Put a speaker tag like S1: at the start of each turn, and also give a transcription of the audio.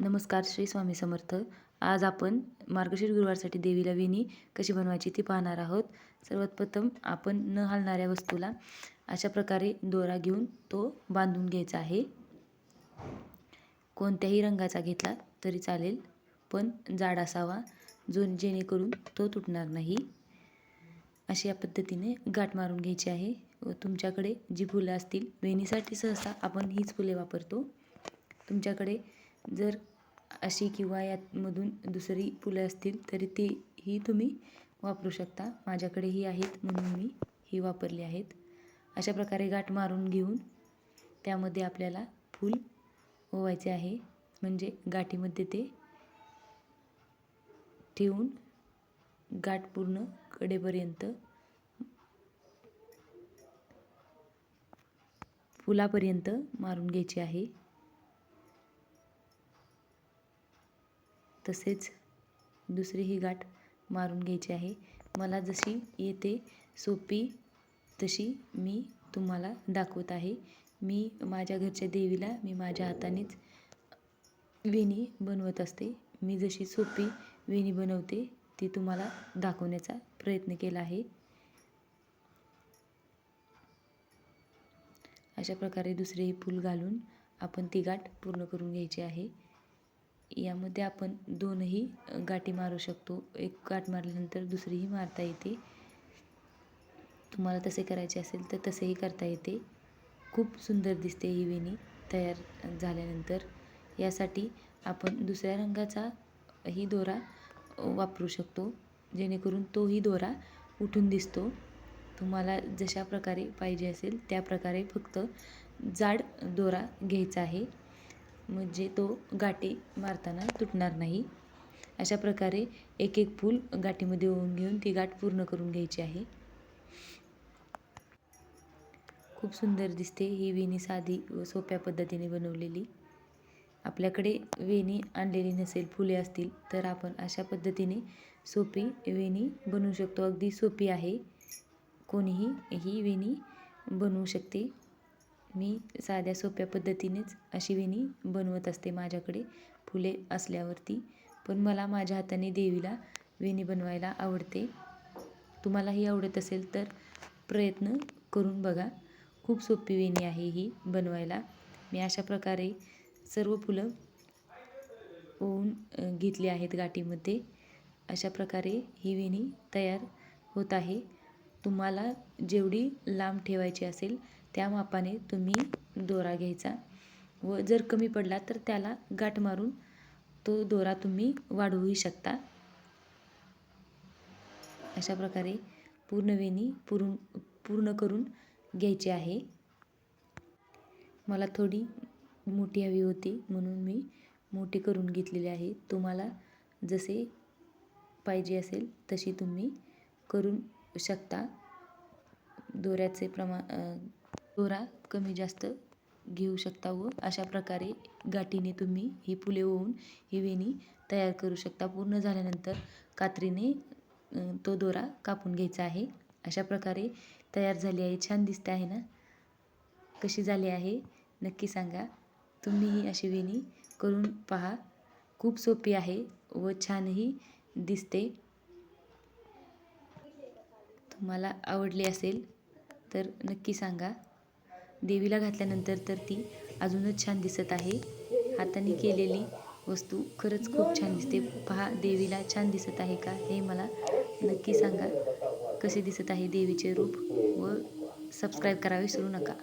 S1: नमस्कार श्री स्वामी समर्थ. आज आपण मार्गशीर्ष गुरुवारसाठी देवीला वेणी कशी बनवायची ती पाहणार आहोत. सर्वात प्रथम आपण न हलणाऱ्या वस्तूला अशा प्रकारे दोरा घेऊन तो बांधून घ्यायचा आहे. कोणत्याही रंगाचा घेतला तरी चालेल पण जाड असावा जो जेणेकरून तो तुटणार नाही. अशा पद्धतीने गाठ मारून घ्यायची आहे व तुमच्याकडे जी फुलं असतील वेणीसाठी सहसा आपण हीच फुले वापरतो. तुमच्याकडे जर अशी किंवा यातमधून दुसरी फुलं असतील तरी ती ही तुम्ही वापरू शकता. माझ्याकडे ही आहेत म्हणून मी ही वापरली आहेत. अशा प्रकारे गाठ मारून घेऊन त्यामध्ये आपल्याला फूल ओवायचे आहे. म्हणजे गाठीमध्ये ते ठेवून गाठ पूर्ण कडेपर्यंत फुलापर्यंत मारून घ्यायची आहे. तसेच दुसरी ही गाठ मारून घ्यायची आहे. मला जशी येते सोपी तशी मी तुम्हाला दाखवत आहे. मी माझ्या घरच्या देवीला मी माझ्या हातानेच वेणी बनवत असते. मी जशी सोपी वेणी बनवते ती तुम्हाला दाखवण्याचा प्रयत्न केला आहे. अशा प्रकारे दुसरेही फूल घालून आपण ती गाठ पूर्ण करून घ्यायची आहे. यामध्ये आपण दोनही गाठी मारू शकतो. एक गाठ मारल्यानंतर दुसरीही मारता येते. तुम्हाला तसे करायचे असेल तर तसेही करता येते. खूप सुंदर दिसते ही वेणी तयार झाल्यानंतर. यासाठी आपण दुसऱ्या रंगाचा ही दोरा वापरू शकतो. जेणेकरून तोही दोरा उठून दिसतो. तुम्हाला जशा प्रकारे पाहिजे असेल त्या प्रकारे फक्त जाड दोरा घ्यायचा आहे. म्हणजे तो गाठी मारताना तुटणार नाही. अशा प्रकारे एक एक फूल गाठीमध्ये ओवून घेऊन ती गाठ पूर्ण करून घ्यायची आहे. खूप सुंदर दिसते ही वेणी साधी व सोप्या पद्धतीने बनवलेली. आपल्याकडे वेणी आणलेली नसेल फुले असतील तर आपण अशा पद्धतीने सोपी वेणी बनवू शकतो. अगदी सोपी आहे. कोणीही ही वेणी बनवू शकते. मी साध्या सोप्या पद्धतीनेच अशी वेणी बनवत असते माझ्याकडे फुले असल्यावरती. पण मला माझ्या हाताने देवीला वेणी बनवायला आवडते. तुम्हालाही आवडत असेल तर प्रयत्न करून बघा. खूप सोपी वेणी आहे ही बनवायला. मी अशा प्रकारे सर्व फुलं ओवून घेतली आहेत गाठीमध्ये. अशा प्रकारे ही वेणी तयार होत आहे. तुम्हाला जेवढी लांब ठेवायची असेल त्या मापाने तुम्ही दोरा घ्यायचा व जर कमी पडला तर त्याला गाठ मारून तो दोरा तुम्ही वाढवूही शकता. अशा प्रकारे पूर्ण वेणी पूर्ण पूर्ण करून घ्यायची आहे. मला थोडी मोठी हवी होती म्हणून मी मोठी करून घेतलेली आहे. तुम्हाला जसे पाहिजे असेल तशी तुम्ही करून शकता. दोऱ्याचे प्रमा दोरा कमी जास्त घेऊ शकता व अशा प्रकारे गाठीने तुम्ही ही फुले होऊन ही वेणी तयार करू शकता. पूर्ण झाल्यानंतर कात्रीने तो दोरा कापून घ्यायचा आहे. अशा प्रकारे तयार झाली आहे. छान दिसते आहे ना? कशी झाली आहे? नक्की सांगा. तुम्हीही अशी वेणी करून पहा. खूप सोपी आहे व छानही दिसते. तुम्हाला आवडली असेल तर नक्की सांगा. देवीला घातल्यानंतर तर ती अजूनच छान दिसत आहे. हाताने केलेली वस्तू खरंच खूप छान दिसते. पहा देवीला छान दिसत आहे का? हे मला नक्की सांगा. कसे दिसत आहे देवीचे रूप व सबस्क्राईब करावे विसरू नका.